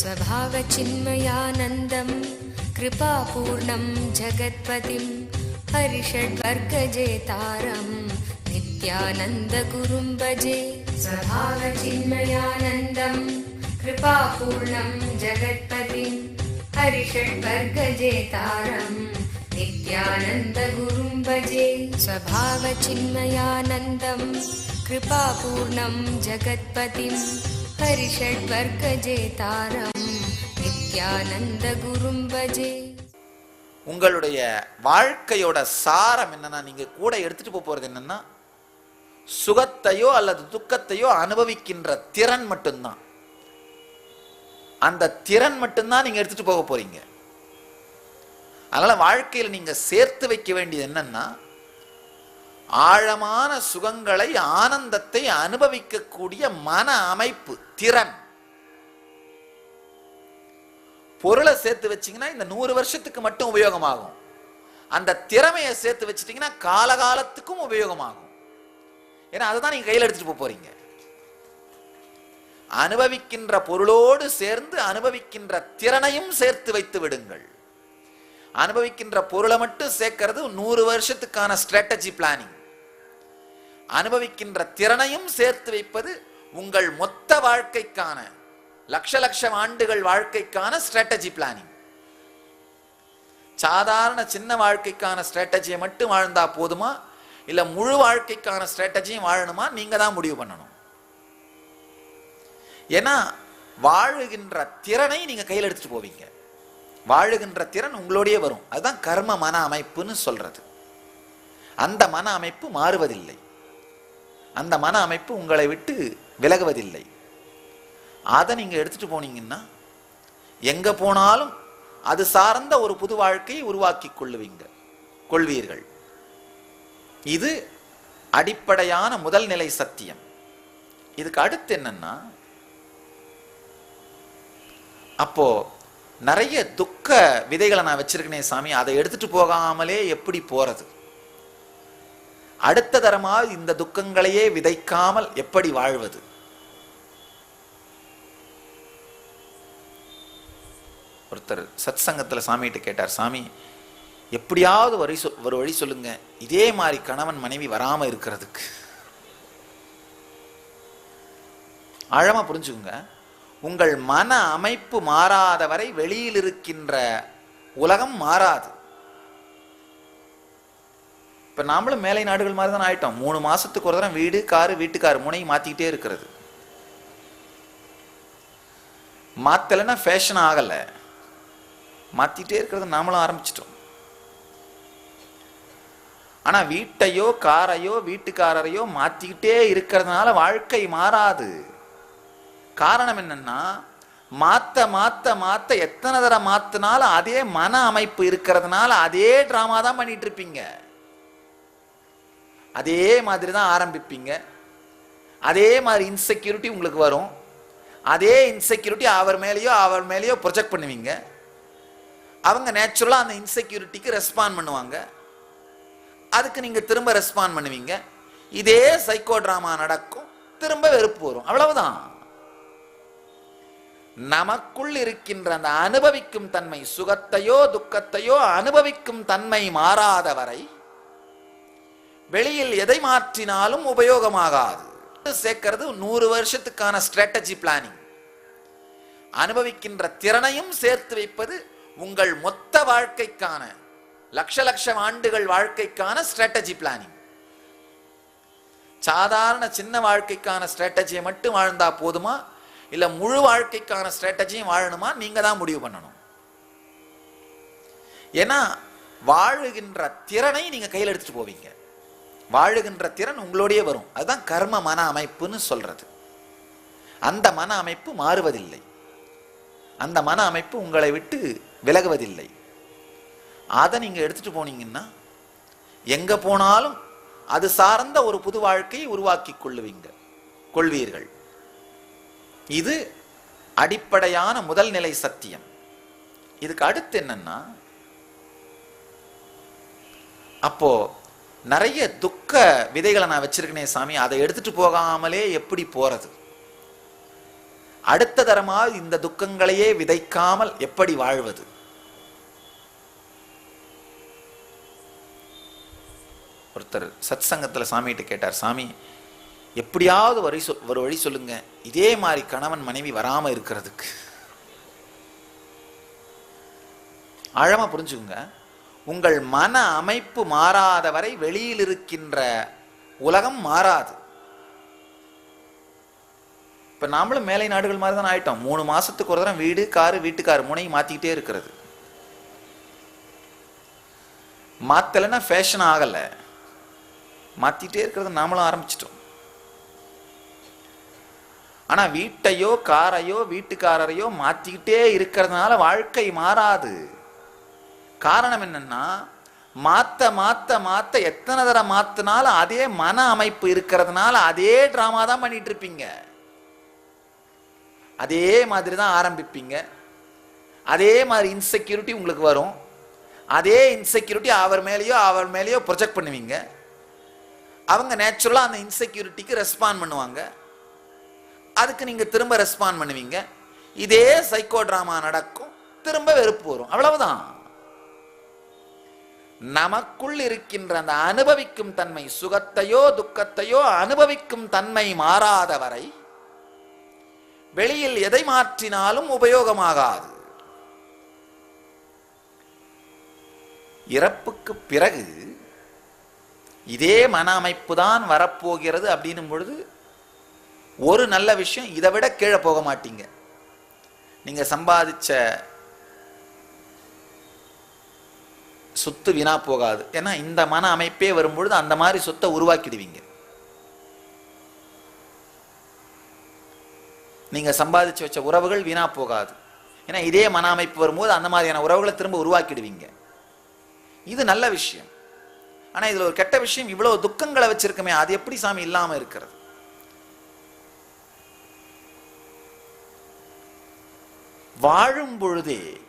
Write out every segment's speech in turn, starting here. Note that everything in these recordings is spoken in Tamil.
स्वभावचिन्मयानन्दं कृपापूर्णं जगत्पतिं हरिषड्वर्गजेतारं नित्यानन्दगुरुं भजे। स्वभावचिन्मयानन्दं कृपापूर्णं जगत्पतिं हरिषड्वर्गजेतारं नित्यानन्दगुरुं भजे। स्वभावचिन्मयानन्दं कृपापूर्णं ஹரிஷட்வர்க்கஜே தாரம். நித்யானந்த குரும் உங்களுடைய வாழ்க்கையோட சாரம் என்னன்னா நீங்க கூட எடுத்துட்டு போக போறது என்னன்னா சுகத்தையோ அல்லது துக்கத்தையோ அனுபவிக்கின்ற திறன் மட்டும்தான். அந்த திறன் மட்டும்தான் நீங்க எடுத்துட்டு போக போறீங்க. அதனால வாழ்க்கையில் நீங்க சேர்த்து வைக்க வேண்டியது என்னன்னா ஆழமான சுகங்களை ஆனந்தத்தை அனுபவிக்கக்கூடிய மன அமைப்பு திறன். பொருளை சேர்த்து வச்சீங்கன்னா இந்த நூறு வருஷத்துக்கு மட்டும் உபயோகமாகும். அந்த திறமையை சேர்த்து வச்சிட்டீங்கன்னா காலகாலத்துக்கும் உபயோகமாகும். ஏன்னா அதை தான் கையில் எடுத்துட்டு போக போறீங்க. அனுபவிக்கின்ற பொருளோடு சேர்ந்து அனுபவிக்கின்ற திறனையும் சேர்த்து வைத்து விடுங்கள். அனுபவிக்கின்ற பொருளை மட்டும் சேர்க்கறது நூறு வருஷத்துக்கான ஸ்ட்ராட்டஜி பிளானிங் அனுபவிக்கின்ற திறனையும் சேர்த்து வைப்பது உங்கள் மொத்த வாழ்க்கைக்கான லட்ச லட்சம் ஆண்டுகள் வாழ்க்கைக்கான ஸ்ட்ராட்டஜி பிளானிங் சாதாரண சின்ன வாழ்க்கைக்கான ஸ்ட்ராட்டஜியை மட்டும் வாழ்ந்தா போதுமா? இல்ல முழு வாழ்க்கைக்கான ஸ்ட்ராட்டஜியும் வாழணுமா? நீங்க தான் முடிவு பண்ணணும். ஏன்னா வாழுகின்ற திறனை நீங்க கையில் எடுத்துட்டு போவீங்க. வாழுகின்ற திறன் உங்களோடய வரும். அதுதான் கர்ம மன அமைப்புன்னு சொல்றது. அந்த மன அமைப்பு மாறுவதில்லை. அந்த மன அமைப்பு உங்களை விட்டு விலகுவதில்லை. அதை நீங்கள் எடுத்துட்டு போனீங்கன்னா எங்கே போனாலும் அது சார்ந்த ஒரு புது வாழ்க்கையை உருவாக்கி கொள்ளுவீங்க கொள்வீர்கள். இது அடிப்படையான முதல் நிலை சத்தியம். இதுக்கு அடுத்து என்னன்னா அப்போ நிறைய துக்க விதைகளை நான் வச்சிருக்கேனே சாமி அதை எடுத்துட்டு போகாமலே எப்படி போறது? அடுத்த தரமாக இந்த துக்கங்களையே விதைக்காமல் எப்படி வாழ்வது? ஒருத்தர் சத் சங்கத்தில் சாமிகிட்ட கேட்டார் சாமி எப்படியாவது வரி சொல் ஒரு வழி சொல்லுங்க. இதே மாதிரி கணவன் மனைவி வராமல் இருக்கிறதுக்கு. ஆழமாக புரிஞ்சுக்குங்க. உங்கள் மன அமைப்பு மாறாத வரை வெளியில் இருக்கின்ற உலகம் மாறாது. இப்போ நாமளும் மேலை நாடுகள் மாதிரி தான் ஆயிட்டோம். மூணு மாதத்துக்கு ஒரு தடவை வீடு காரு வீட்டுக்காரு முனையும் மாற்றிக்கிட்டே இருக்கிறது. மாற்றலைன்னா ஃபேஷன் ஆகலை. மாற்றிக்கிட்டே இருக்கிறது நாமளும் ஆரம்பிச்சிட்டோம். ஆனால் வீட்டையோ காரையோ வீட்டுக்காரரையோ மாற்றிக்கிட்டே இருக்கிறதுனால வாழ்க்கை மாறாது. காரணம் என்னன்னா மாற்ற மாற்ற மாற்ற எத்தனை தடவை மாற்றினாலும் அதே மன அமைப்பு இருக்கிறதுனால அதே ட்ராமா தான் பண்ணிட்டு இருப்பீங்க. அதே மாதிரி தான் ஆரம்பிப்பீங்க. அதே மாதிரி இன்செக்யூரிட்டி உங்களுக்கு வரும். அதே இன்செக்யூரிட்டி அவர் மேலேயோ அவர் மேலேயோ ப்ரொஜெக்ட் பண்ணுவீங்க. அவங்க நேச்சுரலாக அந்த இன்செக்யூரிட்டிக்கு ரெஸ்பாண்ட் பண்ணுவாங்க. அதுக்கு நீங்கள் திரும்ப ரெஸ்பாண்ட் பண்ணுவீங்க. இதே சைக்கோ ட்ராமா நடக்கும். திரும்ப வெறுப்பு வரும். அவ்வளவுதான். நமக்குள் இருக்கின்ற அந்த அனுபவிக்கும் தன்மை சுகத்தையோ துக்கத்தையோ அனுபவிக்கும் தன்மை மாறாத வரை வெளியில் எதை மாற்றினாலும் உபயோகமாகாது. சேர்க்கிறது நூறு வருஷத்துக்கான ஸ்ட்ராட்டஜி பிளானிங் அனுபவிக்கின்ற திறனையும் சேர்த்து வைப்பது உங்கள் மொத்த வாழ்க்கைக்கான லட்ச லட்சம் ஆண்டுகள் வாழ்க்கைக்கான ஸ்ட்ராட்டஜி பிளானிங் சாதாரண சின்ன வாழ்க்கைக்கான ஸ்ட்ராட்டஜியை மட்டும் வாழ்ந்தா போதுமா? இல்ல முழு வாழ்க்கைக்கான ஸ்ட்ராட்டஜியும் வாழணுமா? நீங்க தான் முடிவு பண்ணணும். ஏன்னா வாழுகின்ற திறனை நீங்க கையில் எடுத்துட்டு போவீங்க. வாழுகின்ற திறன் உங்களோடையே வரும். அதுதான் கர்ம மன அமைப்புன்னு சொல்றது. அந்த மன அமைப்பு மாறுவதில்லை. அந்த மன அமைப்பு உங்களை விட்டு விலகுவதில்லை. அதை நீங்க எடுத்துட்டு போனீங்கன்னா எங்க போனாலும் அது சார்ந்த ஒரு புது வாழ்க்கையை உருவாக்கி கொள்ளுவீங்க கொள்வீர்கள். இது அடிப்படையான முதல் நிலை சத்தியம். இதுக்கு அடுத்து என்னன்னா அப்போ நிறைய துக்க விதைகளை நான் வச்சிருக்கேனே சாமி அதை எடுத்துட்டு போகாமலே எப்படி போறது? அடுத்த தரமாக இந்த துக்கங்களையே விதைக்காமல் எப்படி வாழ்வது? ஒருத்தர் சத் சங்கத்தில் சாமிகிட்ட கேட்டார் சாமி எப்படியாவது வரி சொல் ஒரு வழி சொல்லுங்க. இதே மாதிரி கணவன் மனைவி வராமல் இருக்கிறதுக்கு. ஆழமாக புரிஞ்சுக்குங்க. உங்கள் மன அமைப்பு மாறாத வரை வெளியில் இருக்கின்ற உலகம் மாறாது. இப்ப நாமளும் மேலை நாடுகள் மாதிரி தான் ஆயிட்டோம். மூணு மாசத்துக்கு ஒரு தடவை வீடு காரு வீட்டுக்காரு முனையும் மாத்திக்கிட்டே இருக்கிறது. மாத்தலைன்னா ஃபேஷன் ஆகல. மாத்திட்டே இருக்கிறது நாமளும் ஆரம்பிச்சிட்டோம். ஆனா வீட்டையோ காரையோ வீட்டுக்காரரையோ மாத்திக்கிட்டே இருக்கிறதுனால வாழ்க்கை மாறாது. காரணம் என்னன்னா மாத்த மாத்த மாத்த எத்தனை தடவை மாத்தினாலும் அதே மன அமைப்பு இருக்கிறதுனால அதே டிராமா தான் பண்ணிட்டு இருப்பீங்க அதே மாதிரி தான் ஆரம்பிப்பீங்க. அதே மாதிரி இன்செக்யூரிட்டி உங்களுக்கு வரும். அதே இன்செக்யூரிட்டி அவர் மேலேயோ அவர் மேலேயோ ப்ரொஜெக்ட் பண்ணுவீங்க. அவங்க நேச்சுரலாக அந்த இன்செக்யூரிட்டிக்கு ரெஸ்பாண்ட் பண்ணுவாங்க. அதுக்கு நீங்கள் திரும்ப ரெஸ்பாண்ட் பண்ணுவீங்க. இதே சைக்கோ ட்ராமா நடக்கும். திரும்ப வெறுப்பு வரும். அவ்வளவுதான். நமக்குள் இருக்கின்ற அந்த அனுபவிக்கும் தன்மை சுகத்தையோ துக்கத்தையோ அனுபவிக்கும் தன்மை மாறாத வரை வெளியில் எதை மாற்றினாலும் உபயோகமாகாது. இறப்புக்கு பிறகு இதே மன அமைப்பு தான் வரப்போகிறது அப்படின்னும் பொழுது ஒரு நல்ல விஷயம் இதை விட கீழே போக மாட்டீங்க. நீங்க சம்பாதிச்ச சொத்து வீணா போகாது. ஏன்னா இந்த மன அமைப்பே வரும்பொழுது அந்த மாதிரி சொத்தை உருவாக்கிடுவீங்க. நீங்க சம்பாதிச்சு வச்ச உறவுகள் வீணா போகாது. ஏன்னா இதே மன அமைப்பு வரும்போது அந்த மாதிரியான உறவுகளை திரும்ப உருவாக்கிடுவீங்க. இது நல்ல விஷயம். ஆனா இதுல ஒரு கெட்ட விஷயம் இவ்வளவு துக்கங்களை வச்சிருக்கமே அது எப்படி சாமி இல்லாம இருக்கிறது? வாழும் பொழுதே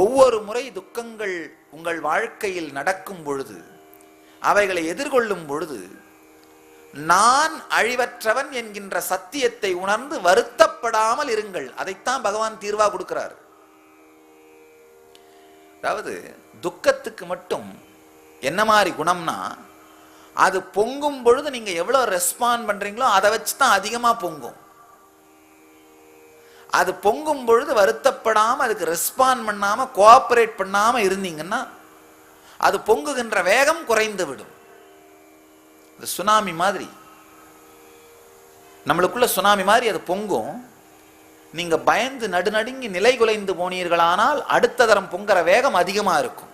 ஒவ்வொரு முறை துக்கங்கள் உங்கள் வாழ்க்கையில் நடக்கும் பொழுது அவைகளை எதிர்கொள்ளும் பொழுது நான் அழிவற்றவன் என்கின்ற சத்தியத்தை உணர்ந்து வருத்தப்படாமல் இருங்கள். அதைத்தான் பகவான் தீர்வா கொடுக்கிறார். அதாவது துக்கத்துக்கு மட்டும் என்ன மாதிரி குணம்னா அது பொங்கும் பொழுது நீங்க எவ்வளவு ரெஸ்பாண்ட் பண்றீங்களோ அதை வச்சு தான் அதிகமா பொங்கும். அது பொங்கும் பொழுது வருத்தப்படாம அதுக்கு ரெஸ்பாண்ட் பண்ணாம கோஆபரேட் பண்ணாம இருந்தீங்கன்னா அது பொங்குகின்ற வேகம் குறைந்து விடும். சுனாமி மாதிரி. நம்மளுக்குள்ள சுனாமி மாதிரி அது பொங்கும். நீங்க பயந்து நடுநடுங்கி நிலை குலைந்து போனீர்களானால் அடுத்த தரம் பொங்குற வேகம் அதிகமா இருக்கும்.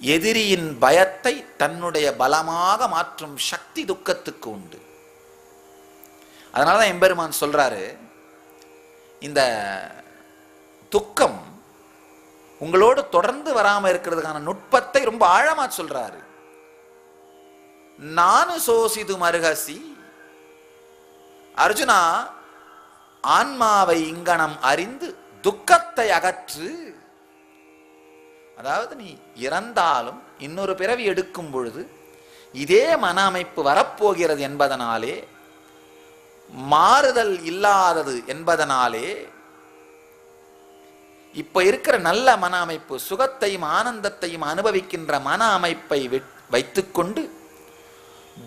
எதிரியின் பயத்தை தன்னுடைய பலமாக மாற்றும் சக்தி துக்கத்துக்கு உண்டு. அதனாலதான் எம்பெருமான் சொல்றாரு இந்த துக்கம் உங்களோடு தொடர்ந்து வராமல் இருக்கிறதுக்கான நுட்பத்தை ரொம்ப ஆழமாக சொல்றாரு. நானு சோசிது மருகசி அர்ஜுனா ஆன்மாவை இங்கனம் அறிந்து துக்கத்தை அகற்று அதாவது நீ இறந்தாலும் இன்னொரு பிறவி எடுக்கும் பொழுது இதே மன அமைப்பு வரப்போகிறது என்பதனாலே மாறுதல் இல்லாதது என்பதனாலே இப்ப இருக்கிற நல்ல மன அமைப்பு சுகத்தையும் ஆனந்தத்தையும் அனுபவிக்கின்ற மன அமைப்பை வைத்துக்கொண்டு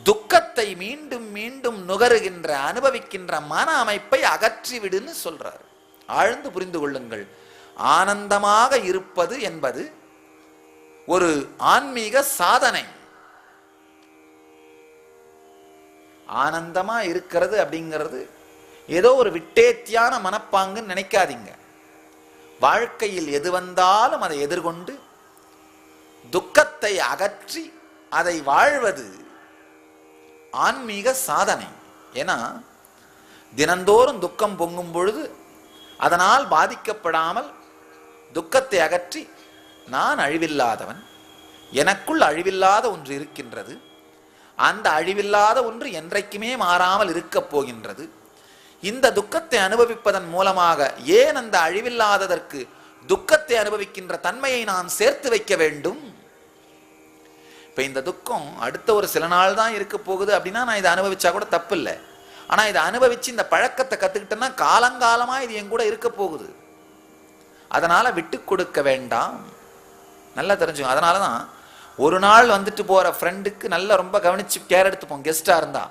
துக்கத்தை மீண்டும் மீண்டும் நுகருகின்ற அனுபவிக்கின்ற மன அமைப்பை அகற்றிவிடுன்னு சொல்றார். ஆழ்ந்து புரிந்து கொள்ளுங்கள். ஆனந்தமாக இருப்பது என்பது ஒரு ஆன்மீக சாதனை. ஆனந்தமா இருக்கிறது அப்படிங்கிறது ஏதோ ஒரு விட்டேத்தியான மனப்பாங்குன்னு நினைக்காதீங்க. வாழ்க்கையில் எது வந்தாலும் அதை எதிர்கொண்டு துக்கத்தை அகற்றி அதை வாழ்வது ஆன்மீக சாதனை. ஏன்னா தினந்தோறும் துக்கம் பொங்கும் பொழுது அதனால் பாதிக்கப்படாமல் துக்கத்தை அகற்றி நான் அழிவில்லாதவன் எனக்குள் அழிவில்லாத ஒன்று இருக்கின்றது. அந்த அழிவில்லாத ஒன்று என்றைக்குமே மாறாமல் இருக்கப் போகின்றது. இந்த துக்கத்தை அனுபவிப்பதன் மூலமாக ஏன் அந்த அழிவில்லாததற்கு துக்கத்தை அனுபவிக்கின்ற தன்மையை நான் சேர்த்து வைக்க வேண்டும்? இப்ப இந்த துக்கம் அடுத்த ஒரு சில நாள் தான் இருக்க போகுது அப்படின்னா நான் இதை அனுபவிச்சா கூட தப்பு இல்லை ஆனா இதை அனுபவிச்சு இந்த பழக்கத்தை கத்துக்கிட்டேன்னா காலங்காலமா இது என் கூட இருக்க போகுது. அதனால விட்டு கொடுக்க வேண்டாம். நல்லா தெரிஞ்சுங்க அதனால தான் ஒரு நாள் வந்துட்டு போற ஃப்ரெண்டுக்கு நல்லா ரொம்ப கவனிச்சு கேர் எடுத்துப்போம். கெஸ்டா இருந்தா.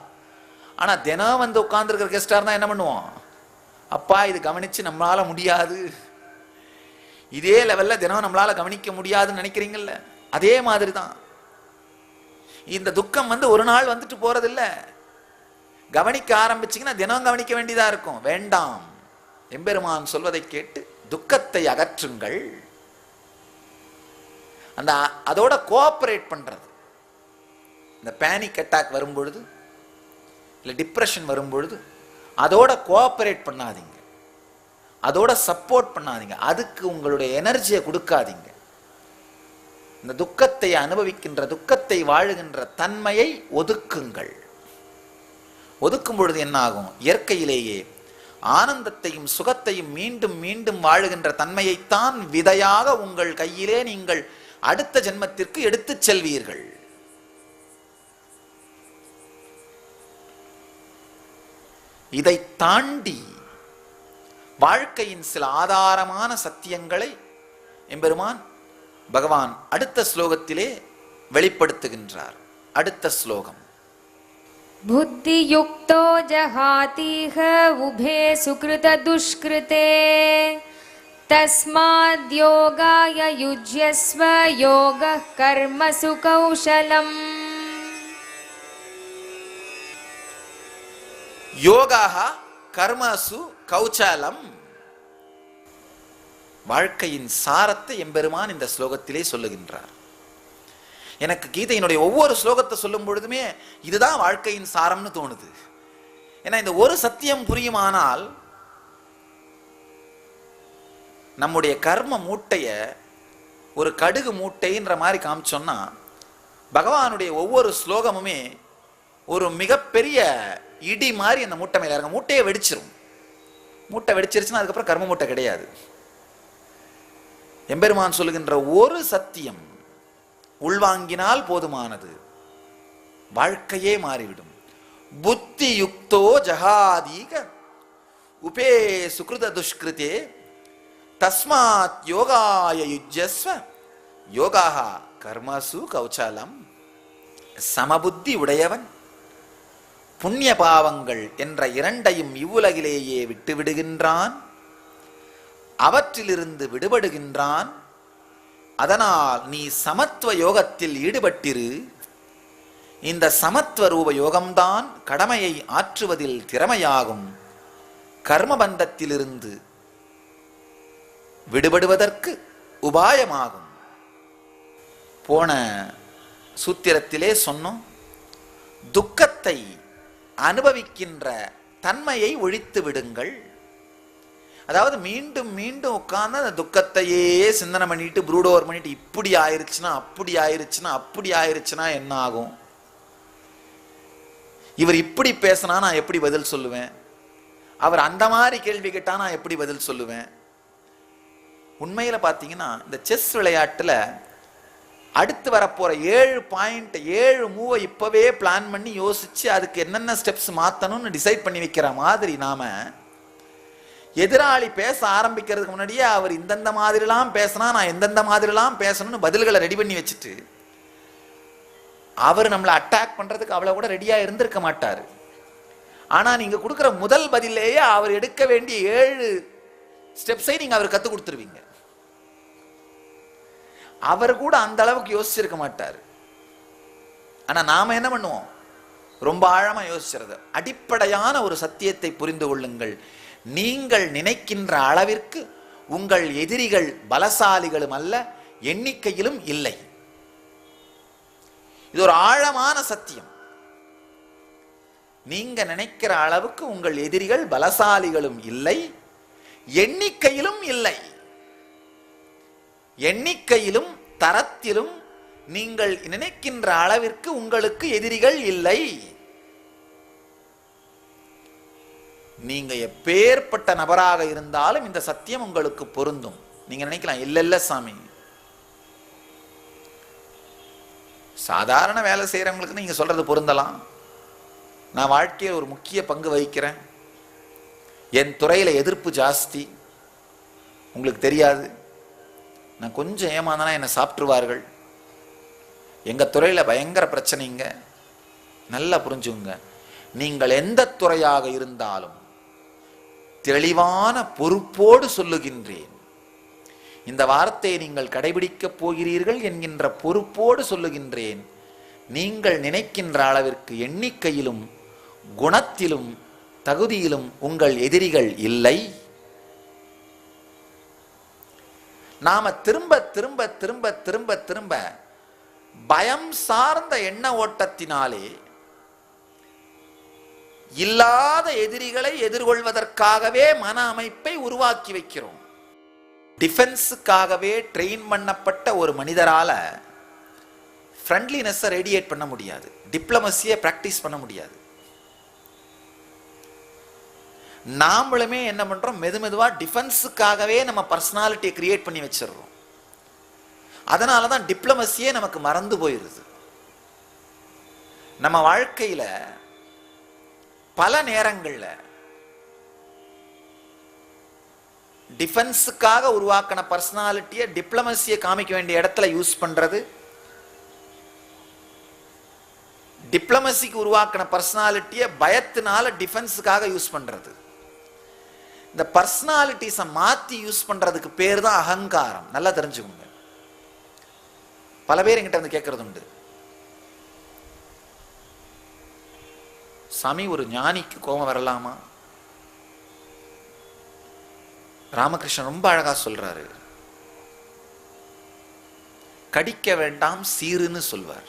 ஆனா தினம் வந்து உட்காந்துருக்கிற கெஸ்டா இருந்தா என்ன பண்ணுவோம்? அப்பா இது கவனிச்சு நம்மளால முடியாது. இதே லெவல்ல தினம் நம்மளால கவனிக்க முடியாதுன்னு நினைக்கிறீங்கல்ல? அதே மாதிரி தான் இந்த துக்கம் வந்து ஒரு நாள் வந்துட்டு போகிறதில்ல கவனிக்க ஆரம்பிச்சிங்கன்னா தினம் கவனிக்க வேண்டியதா இருக்கும். வேண்டாம். எம்பெருமான் சொல்வதை கேட்டு துக்கத்தை அகற்றுங்கள். அந்த அதோட கோஆப்ரேட் பண்ணுறது இந்த பேனிக் அட்டாக் வரும்பொழுது இல்லை டிப்ரெஷன் வரும்பொழுது அதோட கோஆப்ரேட் பண்ணாதீங்க. அதோட சப்போர்ட் பண்ணாதீங்க. அதுக்கு உங்களுடைய எனர்ஜியை கொடுக்காதீங்க. இந்த துக்கத்தை அனுபவிக்கின்ற துக்கத்தை வாழுகின்ற தன்மையை ஒதுக்குங்கள். ஒதுக்கும் பொழுது என்னாகும்? இயற்கையிலேயே ஆனந்தத்தையும் சுகத்தையும் மீண்டும் மீண்டும் வாழுகின்ற தன்மையைத்தான் விதையாக உங்கள் கையிலே நீங்கள் அடுத்த ஜென்மத்திற்கு எடுத்து செல்வீர்கள். இதை தாண்டி வாழ்க்கையின் சில ஆதாரமான சத்தியங்களை எம்பெருமான் பகவான் அடுத்த ஸ்லோகத்திலே வெளிப்படுத்துகின்றார். அடுத்த ஸ்லோகம். புத்தியுக்தோ ஜஹாதீக உபே சுகிருத துஷ்கிருதே तस्माद्योगाय युज्यस्व योगः कर्मसु कौशलम् யோகா கர்மசு கௌச்சாலம் வாழ்க்கையின் சாரத்தை எம்பெருமான் இந்த ஸ்லோகத்திலே சொல்லுகின்றார் எனக்கு கீதையினுடைய ஒவ்வொரு ஸ்லோகத்தை சொல்லும் பொழுதுமே இதுதான் வாழ்க்கையின் சாரம்னு தோணுது ஏன்னா இந்த ஒரு சத்தியம் புரியுமானால் நம்முடைய கர்ம மூட்டைய ஒரு கடுகு மூட்டைன்ற மாதிரி காமிச்சோம்னா பகவானுடைய ஒவ்வொரு ஸ்லோகமுமே ஒரு மிகப்பெரிய இடி மாதிரி அந்த மூட்டை மேல இறங்க மூட்டையை வெடிச்சிரும். மூட்டை வெடிச்சிருச்சுன்னா அதுக்கப்புறம் கர்ம மூட்டை கிடையாது. எம்பெருமான் சொல்லுகின்ற ஒரு சத்தியம் உள்வாங்கினால் போதுமானது வாழ்க்கையே மாறிவிடும். புத்தி யுக்தோ ஜகாதீக உபே சுகிருத துஷ்கிருதே தஸ்மாத் யோகாய யுஜஸ்வ யோகா கர்மசு கௌச்சாலம். சமபுத்தி உடையவன். புண்ணிய பாவங்கள் என்ற இரண்டையும் இவ்வுலகிலேயே விட்டுவிடுகின்றான். அவற்றிலிருந்து விடுபடுகின்றான். அதனால் நீ சமத்துவ யோகத்தில் ஈடுபட்டிரு. இந்த சமத்துவ ரூப யோகம்தான் கடமையை ஆற்றுவதில் திறமையாகும். கர்மபந்தத்திலிருந்து விடுபடுவதற்கு உபாயமாகும். போன சூத்திரத்திலே சொன்னோம் துக்கத்தை அனுபவிக்கின்ற தன்மையை ஒழித்து விடுங்கள். அதாவது மீண்டும் மீண்டும் உட்கார்ந்து அந்த துக்கத்தையே சிந்தனை பண்ணிட்டு ப்ரூடோவர் பண்ணிட்டு இப்படி ஆயிருச்சுன்னா அப்படி ஆயிருச்சுன்னா அப்படி ஆயிருச்சுன்னா என்ன ஆகும்? இவர் இப்படி பேசினா நான் எப்படி பதில் சொல்லுவேன்? அவர் அந்த மாதிரி கேள்வி கேட்டா நான் எப்படி பதில் சொல்லுவேன்? உண்மையில் பார்த்தீங்கன்னா இந்த செஸ் விளையாட்டில் அடுத்து வரப்போகிற ஏழு பாயிண்ட் ஏழு மூவை இப்போவே பிளான் பண்ணி யோசித்து அதுக்கு என்னென்ன ஸ்டெப்ஸ் மாற்றணும்னு டிசைட் பண்ணி வைக்கிற மாதிரி நாம் எதிராளி பேச ஆரம்பிக்கிறதுக்கு முன்னாடியே அவர் இந்தந்த மாதிரிலாம் பேசினா நான் எந்தெந்த மாதிரிலாம் பேசணும்னு பதில்களை ரெடி பண்ணி வச்சுட்டு அவர் நம்மளை அட்டாக் பண்ணுறதுக்கு அவ்வளோ கூட ரெடியாக இருந்திருக்க மாட்டார். ஆனால் நீங்கள் கொடுக்குற முதல் பதிலேயே அவர் எடுக்க வேண்டிய ஏழு ஸ்டெப்ஸை நீங்க அவர் கத்து கொடுத்துருவீங்க. அவர் கூட அந்த அளவுக்கு யோசிச்சிருக்க மாட்டார். ஆனா நாம என்ன பண்ணுவோம்? ரொம்ப ஆழமா யோசிச்சுறது அடிப்படையான ஒரு சத்தியத்தை புரிந்து கொள்ளுங்கள். நீங்கள் நினைக்கின்ற அளவிற்கு உங்கள் எதிரிகள் பலசாலிகளும் அல்ல எண்ணிக்கையிலும் இல்லை. இது ஒரு ஆழமான சத்தியம். நீங்க நினைக்கிற அளவுக்கு உங்கள் எதிரிகள் பலசாலிகளும் இல்லை எண்ணிக்கையிலும் இல்லை. எண்ணிக்கையிலும் தரத்திலும் நீங்கள் நினைக்கின்ற அளவிற்கு உங்களுக்கு எதிரிகள் இல்லை. நீங்க எப்பேற்பட்ட நபராக இருந்தாலும் இந்த சத்தியம் உங்களுக்கு பொருந்தும். நீங்க நினைக்கலாம் இல்ல இல்ல சாமி. சாதாரண வேலை செய்யறவங்களுக்கு நீங்க சொல்றது பொருந்தலாம். நான் வாழ்க்கையில் ஒரு முக்கிய பங்கு வகிக்கிறேன். என் துறையில் எதிர்ப்பு ஜாஸ்தி. உங்களுக்கு தெரியாது. நான் கொஞ்சம் ஏமாந்தனா என்னை சாப்பிட்ருவார்கள் எங்கள் துறையில் பயங்கர பிரச்சனைங்க. நல்லா புரிஞ்சுங்க நீங்கள் எந்த துறையாக இருந்தாலும் தெளிவான பொறுப்போடு சொல்லுகின்றேன். இந்த வார்த்தையை நீங்கள் கடைபிடிக்கப் போகிறீர்கள் என்கின்ற பொறுப்போடு சொல்லுகின்றேன். நீங்கள் நினைக்கின்ற அளவிற்கு எண்ணிக்கையிலும் குணத்திலும் தகுதியிலும் உங்கள் எதிரிகள் இல்லை. நாம திரும்ப திரும்ப திரும்ப திரும்ப திரும்ப பயம் சார்ந்த எண்ண ஓட்டத்தினாலே இல்லாத எதிரிகளை எதிர்கொள்வதற்காகவே மன அமைப்பை உருவாக்கி வைக்கிறோம். டிஃபென்ஸுக்காகவே ட்ரெயின் பண்ணப்பட்ட ஒரு மனிதரால ஃப்ரெண்ட்லினஸை ரேடியேட் பண்ண முடியாது. டிப்ளமசியை ப்ராக்டிஸ் பண்ண முடியாது. நாமளுமே என்ன பண்றோம்? மெது மெதுவா டிஃபென்ஸுக்காகவே நம்ம பர்சனாலிட்டியை கிரியேட் பண்ணி வச்சிடுறோம். அதனால தான் டிப்ளமசியே நமக்கு மறந்து போயிருது. நம்ம வாழ்க்கையில பல நேரங்கள்ல டிஃபென்ஸுக்காக உருவாக்கின பர்சனாலிட்டியை டிப்ளமசியை காமிக்க வேண்டிய இடத்துல யூஸ் பண்றது டிப்ளமசிக்கு உருவாக்கின பர்சனாலிட்டியை பயத்தினால டிஃபென்ஸுக்காக யூஸ் பண்றது. இந்த பர்சனாலிட்டிஸை மாத்தி யூஸ் பண்றதுக்கு பேர் தான் அகங்காரம். நல்லா தெரிஞ்சுக்கோங்க. பல பேர் என்கிட்ட வந்து கேட்கறது உண்டு. சாமி ஒரு ஞானிக்கு கோபம் வரலாமா? ராமகிருஷ்ணன் ரொம்ப அழகா சொல்றாரு. கடிக்க வேண்டாம் சீருன்னு சொல்வார்.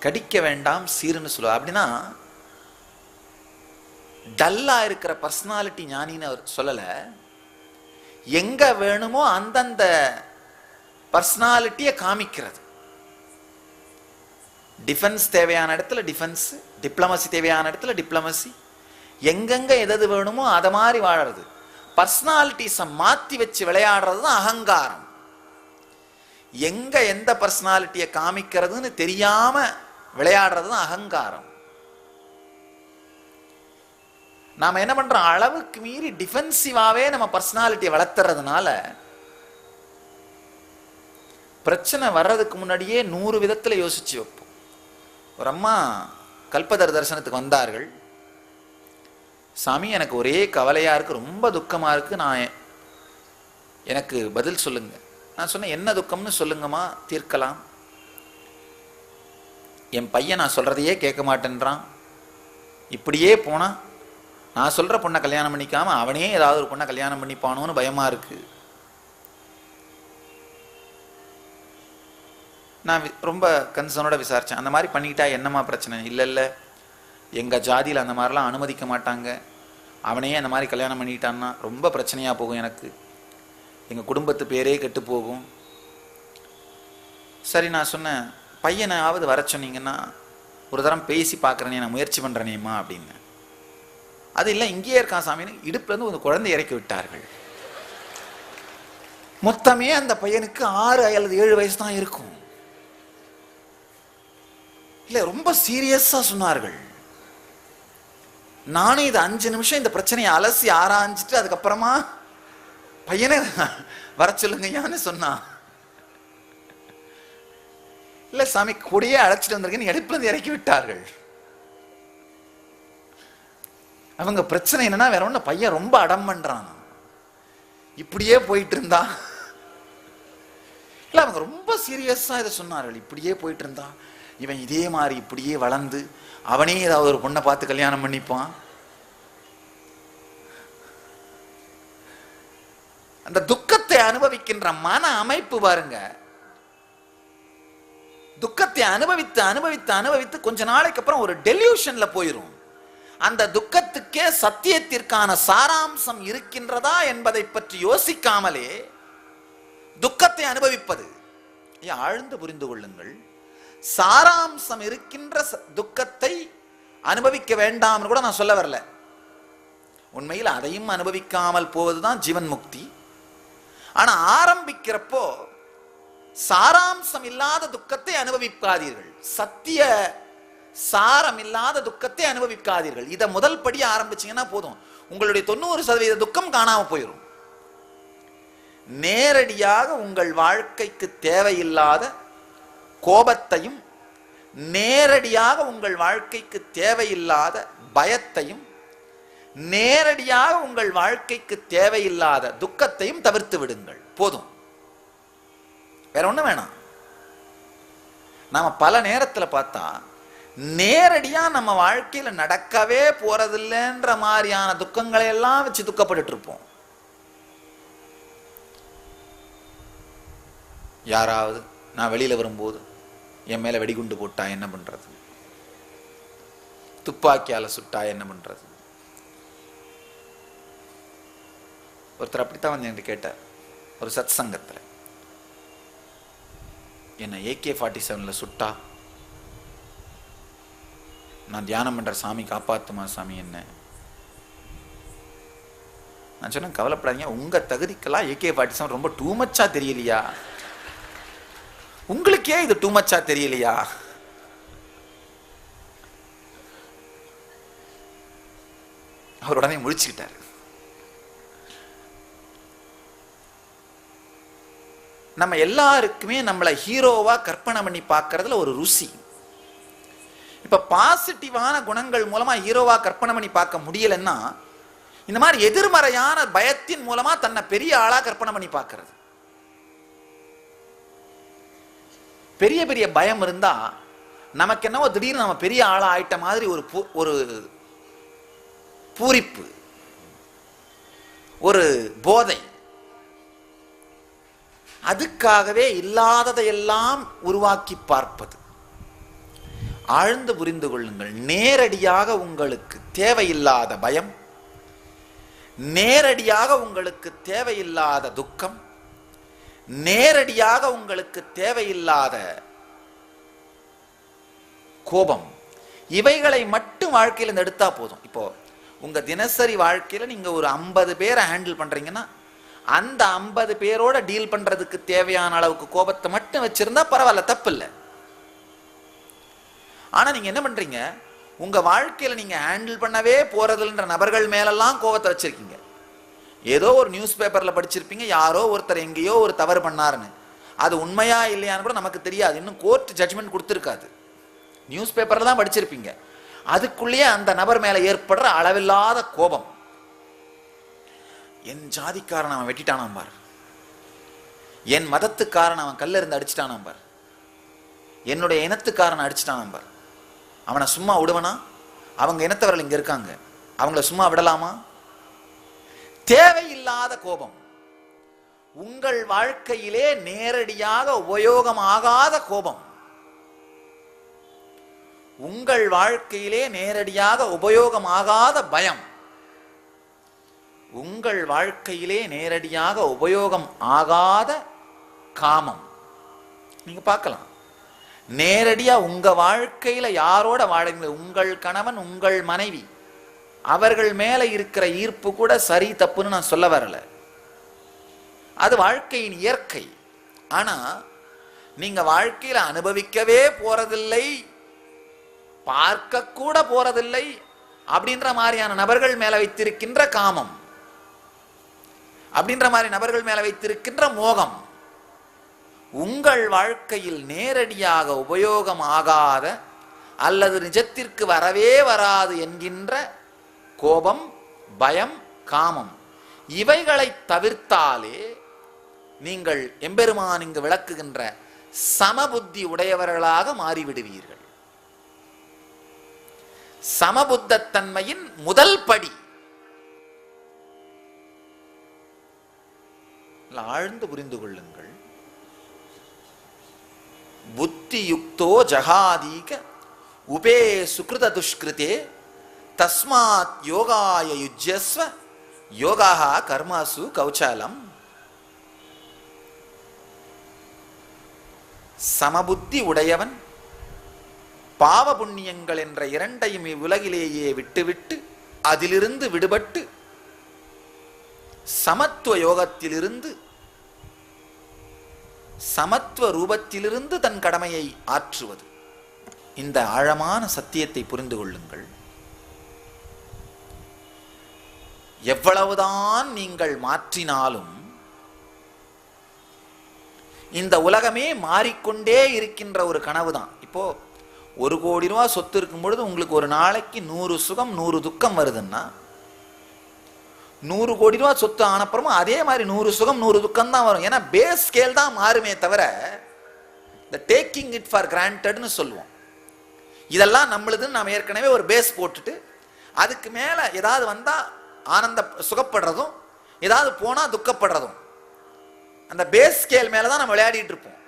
கடிக்க வேண்டாம் சீருன்னு சொல்லுவார் அப்படின்னா டல்லா இருக்கிற பர்சனாலிட்டி ஞானின்னு அவர் சொல்லல. எங்க வேணுமோ அந்தந்த பர்சனாலிட்டியை காமிக்கிறது. டிஃபென்ஸ் தேவையான இடத்துல டிஃபென்ஸ் டிப்ளமசி தேவையான இடத்துல டிப்ளமசி எங்கெங்க எதது வேணுமோ அதை மாதிரி வாழறது. பர்சனாலிட்டிஸை மாத்தி வச்சு விளையாடுறது தான் அகங்காரம். எங்க எந்த பர்சனாலிட்டியை காமிக்கிறதுன்னு தெரியாம விளையாடுறது தான் அகங்காரம். நாம் என்ன பண்ணுறோம் அளவுக்கு மீறி டிஃபென்சிவாகவே நம்ம பர்சனாலிட்டியை வளர்த்துறதுனால பிரச்சனை வர்றதுக்கு முன்னாடியே நூறு விதத்தில் யோசிச்சு வைப்போம். ஒரு அம்மா கல்பதர் தரிசனத்துக்கு வந்தார்கள். சாமி எனக்கு ஒரே கவலையாக இருக்கு ரொம்ப துக்கமாக இருக்கு. நான் எனக்கு பதில் சொல்லுங்க. நான் சொன்னேன் என்ன துக்கம்னு சொல்லுங்கம்மா தீர்க்கலாம். என் பையன் நான் சொல்கிறதையே கேட்க மாட்டேன்றான். இப்படியே போனா நான் சொல்கிற பொண்ணை கல்யாணம் பண்ணிக்காமல் அவனே ஏதாவது ஒரு பொண்ணை கல்யாணம் பண்ணிப்பானோன்னு பயமாக இருக்குது நான் வி- ரொம்ப கன்சர்னோட விசாரித்தேன் அந்த மாதிரி பண்ணிக்கிட்டா என்னம்மா பிரச்சனை? இல்லை இல்லை. எங்கள் ஜாதியில் அந்த மாதிரிலாம் அனுமதிக்க மாட்டாங்க. அவனையே அந்த மாதிரி கல்யாணம் பண்ணிக்கிட்டான்னா ரொம்ப பிரச்சனையாக போகும் எனக்கு. எங்கள் குடும்பத்து பேரே கெட்டு போகும். சரி நான் சொன்னேன் பையனாவது வர சொன்னீங்கன்னா ஒரு தரம் பேசி பார்க்குறேனே நான் முயற்சி பண்ணுறேனேம்மா அப்படின்னு. அது இல்லை இங்கேயே இருக்கான் சாமின்னு இடுப்புலேருந்து ஒரு குழந்தை இறக்கி விட்டார்கள். மொத்தமே அந்த பையனுக்கு ஆறு அல்லது ஏழு வயசு தான் இருக்கும். இல்லை ரொம்ப சீரியஸாக சொன்னார்கள். நானே இது அஞ்சு நிமிஷம் இந்த பிரச்சனையை அலசி ஆராய்ஞ்சிட்டு அதுக்கப்புறமா பையனை வர சொல்லுங்கய்யான்னு சொன்னான் இல்லை சாமி கூடயே அழைச்சிட்டு வந்திருக்கேன்னு எடுப்புலேருந்து இறக்கி விட்டார்கள். அவங்க பிரச்சனை என்னன்னா வேற ஒண்ணு பையன் ரொம்ப அடம் பண்ணுறான் இப்படியே போயிட்டு இருந்தா இல்ல அவங்க ரொம்ப சீரியஸா இதை சொன்னார்கள். இப்படியே போயிட்டு இருந்தா இவன் இதே மாதிரி இப்படியே வளர்ந்து அவனே ஏதாவது ஒரு பொண்ணை பார்த்து கல்யாணம் பண்ணிப்பான். அந்த துக்கத்தை அனுபவிக்கின்ற மன அமைப்பு பாருங்க. துக்கத்தை அனுபவித்து அனுபவித்து அனுபவித்து கொஞ்ச நாளைக்கு அப்புறம் ஒரு டெல்யூஷன்ல போயிரும். அந்த துக்கத்துக்கே சத்தியத்திற்கான சாராம்சம் இருக்கின்றதா என்பதை பற்றி யோசிக்காமலே துக்கத்தை அனுபவிப்பது. ஆழ்ந்து புரிந்து கொள்ளுங்கள். சாராம்சம் இருக்கின்ற ச- துக்கத்தை அனுபவிக்க வேண்டாம்னு கூட நான் சொல்ல வரல. உண்மையில் அதையும் அனுபவிக்காமல் போவதுதான் ஜீவன் முக்தி. ஆனா ஆரம்பிக்கிறப்போ சாராம்சம் இல்லாத துக்கத்தை அனுபவிப்பாதீர்கள் சத்திய சாரம் இல்லாத துக்கத்தை அனுபவிக்காதீர்கள். இதை முதல் படி ஆரம்பிச்சீங்கன்னா போதும். உங்களுடைய தொண்ணூறு சதவீத துக்கம் காணாம போயிடும் நேரடியாக உங்கள் வாழ்க்கைக்கு தேவையில்லாத கோபத்தையும் நேரடியாக உங்கள் வாழ்க்கைக்கு தேவையில்லாத பயத்தையும் நேரடியாக உங்கள் வாழ்க்கைக்கு தேவையில்லாத துக்கத்தையும் தவிர்த்து விடுங்கள். போதும். வேற ஒன்றும் வேணாம். நாம பல நேரத்தில் பார்த்தா நேரடியா நம்ம வாழ்க்கையில நடக்கவே போறதில்லைன்ற மாதிரியான துக்கங்களை எல்லாம் வச்சு துக்கப்பட்டு இருப்போம் யாராவது நான் வெளியில வரும்போது என் மேல வெடிகுண்டு போட்டா என்ன பண்றது? துப்பாக்கியால சுட்டா என்ன பண்றது? ஒருத்தர் அப்படித்தான் வந்து என்கிட்ட கேட்டார். ஒரு சத் சங்கத்தில் என்ன ஏகே ஃபார்ட்டி செவனில் சுட்டா நான் தியானம் பண்ணுற சாமி காப்பாற்றுமா சாமி என்ன? நான் சொன்னேன் கவலைப்படாதீங்க உங்கள் தகுதிக்கெல்லாம் ஏகே ஃபார்ட்டி செவன் ரொம்ப டூ மச்சா தெரியலையா? உங்களுக்கே இது டூ மச்சா தெரியலையா? அவர் உடனே முழிச்சுக்கிட்டார். நம்ம எல்லாருக்குமே நம்மளை ஹீரோவா கற்பனை பண்ணி பார்க்கறதுல ஒரு ருசி. இப்ப பாசிட்டிவான குணங்கள் மூலமா ஹீரோவா கற்பனை பண்ணி பார்க்க முடியலன்னா இந்த மாதிரி எதிர்மறையான பயத்தின் மூலமா தன்னை பெரிய ஆளா கற்பனை பண்ணி பார்க்கறது. பெரிய பெரிய பயம் இருந்தா நமக்கு என்னவோ திடீர்னு நம்ம பெரிய ஆளா ஆயிட்ட மாதிரி ஒரு பூ- ஒரு பூரிப்பு ஒரு போதை. அதுக்காகவே இல்லாததையெல்லாம் உருவாக்கி பார்ப்பது. ஆழ்ந்து புரிந்து கொள்ளுங்கள். நேரடியாக உங்களுக்கு தேவையில்லாத பயம் நேரடியாக உங்களுக்கு தேவையில்லாத துக்கம் நேரடியாக உங்களுக்கு தேவையில்லாத கோபம் இவைகளை மட்டும் வாழ்க்கையில இருந்து எடுத்தா போதும். இப்போ உங்க தினசரி வாழ்க்கையில நீங்க ஒரு ஐம்பது பேரை ஹேண்டில் பண்றீங்கன்னா அந்த ஐம்பது பேரோட டீல் பண்றதுக்கு தேவையான அளவுக்கு கோபத்தை மட்டும் வச்சிருந்தா பரவாயில்ல தப்பு இல்லை ஆனால் நீங்கள் என்ன பண்ணுறீங்க உங்கள் வாழ்க்கையில் நீங்கள் ஹேண்டில் பண்ணவே போறதுன்ற நபர்கள் மேலெல்லாம் கோபத்தை வச்சுருக்கீங்க. ஏதோ ஒரு நியூஸ் பேப்பரில் படிச்சிருப்பீங்க யாரோ ஒருத்தர் எங்கேயோ ஒரு தவறு பண்ணாருன்னு. அது உண்மையா இல்லையான்னு கூட நமக்கு தெரியாது. இன்னும் கோர்ட் ஜட்ஜ்மெண்ட் கொடுத்துருக்காது. நியூஸ் பேப்பரில் தான் படிச்சிருப்பீங்க. அதுக்குள்ளேயே அந்த நபர் மேலே ஏற்படுற அளவில்லாத கோபம். என் ஜாதிக்காரன் அவன் வெட்டிட்டானாம் பார். என் மதத்துக்காரன் அவன் கல்லிருந்து அடிச்சிட்டானாம் பார். என்னுடைய இனத்துக்காரன் அடிச்சிட்டானாம் பார். அவனை சும்மா விடுவனா? அவங்க இனத்தவர்கள் இங்க இருக்காங்க. அவங்கள சும்மா விடலாமா? தேவையில்லாத கோபம். உங்கள் வாழ்க்கையிலே நேரடியாக உபயோகம் ஆகாத கோபம். உங்கள் வாழ்க்கையிலே நேரடியாக உபயோகம் ஆகாத பயம். உங்கள் வாழ்க்கையிலே நேரடியாக உபயோகம் ஆகாத காமம். நீங்க பார்க்கலாம். நேரடியா உங்க வாழ்க்கையில யாரோட வாழுங்க உங்கள் கணவன் உங்கள் மனைவி. அவர்கள் மேல இருக்கிற ஈர்ப்பு கூட சரி தப்புன்னு நான் சொல்ல வரல. அது வாழ்க்கையின் இயற்கை. ஆனா நீங்க வாழ்க்கையில அனுபவிக்கவே போறதில்லை பார்க்க கூட போறதில்லை அப்படின்ற மாதிரியான நபர்கள் மேல வைத்திருக்கின்ற காமம். அப்படின்ற மாதிரி நபர்கள் மேல வைத்திருக்கின்ற மோகம். உங்கள் வாழ்க்கையில் நேரடியாக உபயோகம் ஆகாத அல்லது நிஜத்திற்கு வரவே வராது என்கின்ற கோபம் பயம் காமம் இவைகளை தவிர்த்தாலே நீங்கள் எம்பெருமான் இங்கு விளக்குகின்ற சமபுத்தி உடையவர்களாக மாறிவிடுவீர்கள். சமபுத்தன்மையின் முதல் படி. ஆழ்ந்து புரிந்து கொள்ளுங்கள். புத்தியுக்தோ ஜகாதீக உபே சுகிருத துஷ்கிருத்தே தஸ்மாத் யோகாய யுஜ்யஸ்வ யோகா கர்மாசு கௌச்சாலம். சமபுத்தி உடையவன் பாவ புண்ணியங்கள் என்ற இரண்டையும் இவ்வுலகிலேயே விட்டுவிட்டு அதிலிருந்து விடுபட்டு சமத்துவ யோகத்திலிருந்து சமத்துவ ரூபத்திலிருந்து தன் கடமையை ஆற்றுவது. இந்த ஆழமான சத்தியத்தை புரிந்து கொள்ளுங்கள். எவ்வளவுதான் நீங்கள் மாற்றினாலும் இந்த உலகமே மாறிக்கொண்டே இருக்கின்ற ஒரு கனவு தான் இப்போ ஒரு கோடி ரூபா சொத்து இருக்கும் பொழுது உங்களுக்கு ஒரு நாளைக்கு நூறு சுகம் நூறு துக்கம் வருதுன்னா நூறு கோடி ரூபா சொத்து ஆனப்புறமும் அதே மாதிரி நூறு சுகம் நூறு துக்கம் தான் வரும். ஏன்னா பேஸ் ஸ்கேல் தான் மாறுமே தவிர இந்த டேக்கிங் இட் ஃபார் கிராண்டட்னு சொல்லுவோம். இதெல்லாம் நம்மளுதுன்னு நாம் ஏற்கனவே ஒரு பேஸ் போட்டுட்டு அதுக்கு மேலே ஏதாவது வந்தால் ஆனந்த சுகப்படுறதும் ஏதாவது போனால் துக்கப்படுறதும் அந்த பேஸ் ஸ்கேல் மேலே தான் நம்ம விளையாடிட்டு இருப்போம்.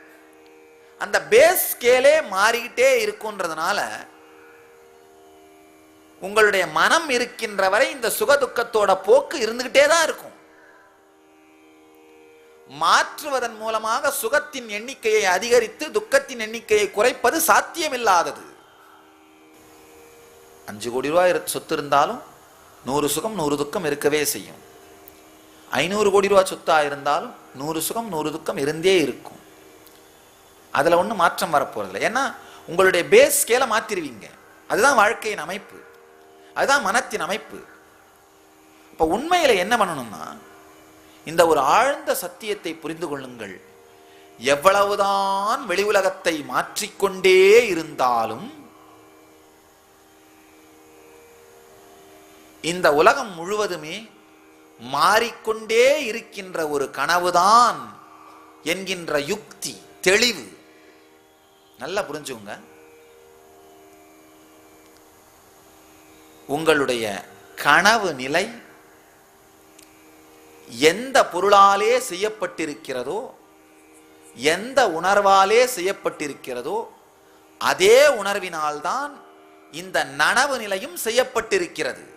அந்த பேஸ் ஸ்கேலே மாறிக்கிட்டே இருக்குன்றதுனால உங்களுடைய மனம் இருக்கின்ற வரை இந்த சுகதுக்கத்தோட போக்கு இருந்துகிட்டே தான் இருக்கும். மாற்றுவதன் மூலமாக சுகத்தின் எண்ணிக்கையை அதிகரித்து துக்கத்தின் எண்ணிக்கையை குறைப்பது சாத்தியமில்லாதது. அஞ்சு கோடி ரூபாய் இரு- சொத்து இருந்தாலும் நூறு சுகம் நூறு துக்கம் இருக்கவே செய்யும். ஐநூறு கோடி ரூபாய் சொத்தா இருந்தாலும் நூறு சுகம் நூறு துக்கம் இருந்தே இருக்கும். அதில் ஒன்றும் மாற்றம் வரப்போறதில்லை. ஏன்னா உங்களுடைய பேஸ் ஸ்கேலை மாத்திருவீங்க. அதுதான் வாழ்க்கையின் அமைப்பு. அதுதான் மனத்தின் அமைப்பு. இப்போ உண்மையில என்ன பண்ணணும்னா இந்த ஒரு ஆழ்ந்த சத்தியத்தை புரிந்து கொள்ளுங்கள். எவ்வளவுதான் வெளி உலகத்தை மாற்றிக்கொண்டே இருந்தாலும் இந்த உலகம் முழுவதுமே மாறிக்கொண்டே இருக்கின்ற ஒரு கனவுதான் என்கின்ற யுக்தி தெளிவு. நல்லா புரிஞ்சுங்க உங்களுடைய கனவு நிலை எந்த பொருளாலே செய்யப்பட்டிருக்கிறதோ எந்த உணர்வாலே செய்யப்பட்டிருக்கிறதோ அதே உணர்வினால்தான் இந்த நனவு நிலையும் செய்யப்பட்டிருக்கிறது.